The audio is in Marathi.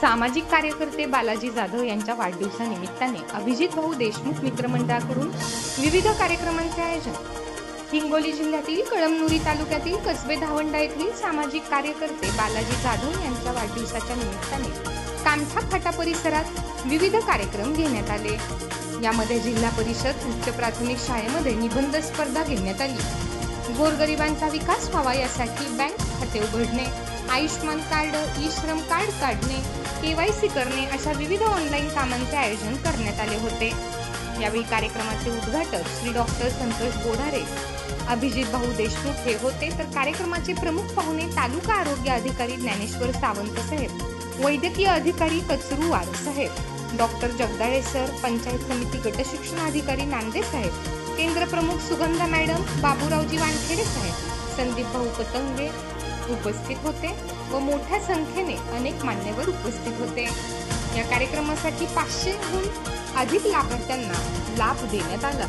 सामाजिक कार्यकर्ते बालाजी जाधव यांच्या वाढदिवसानिमित्ताने अभिजित भाऊ देशमुख मित्रमंडळाकडून विविध कार्यक्रमांचे आयोजन. हिंगोली जिल्ह्यातील कळमनुरी तालुक्यातील कसबे धावंडा येथील सामाजिक कार्यकर्ते बालाजी जाधव यांच्या वाढदिवसाच्या निमित्ताने कामठा फाटा परिसरात विविध कार्यक्रम घेण्यात आले. यामध्ये जिल्हा परिषद उच्च प्राथमिक शाळेमध्ये निबंध स्पर्धा घेण्यात आली. गोरगरिबांचा विकास व्हावा यासाठी बँक खाते उघडणे. Ayushman card E Shram card काढणे के वाय सी करणे अशा विविध ऑनलाईन कामांचे आयोजन करण्यात आले होते. यावेळी कार्यक्रमाचे उद्घाटक श्री डॉक्टर संतोष बोढारे अभिजित भाऊ देशमुख हे होते. तर कार्यक्रमाचे प्रमुख पाहुणे तालुका आरोग्य अधिकारी ज्ञानेश्वर सावंत साहेब वैद्यकीय अधिकारी कचरूवार साहेब डॉक्टर जगदाळे सर पंचायत समिती गट शिक्षणाधिकारी नांदे साहेब केंद्र प्रमुख सुगंधा मॅडम बाबूरावजी वानखेडे साहेब संदीप भाऊ पतंगे उपस्थित होते व मोठ्या संख्येने अनेक मान्यवर उपस्थित होते. या कार्यक्रमासाठी पाचशेहून अधिक लाभार्थ्यांना लाभ देण्यात आला.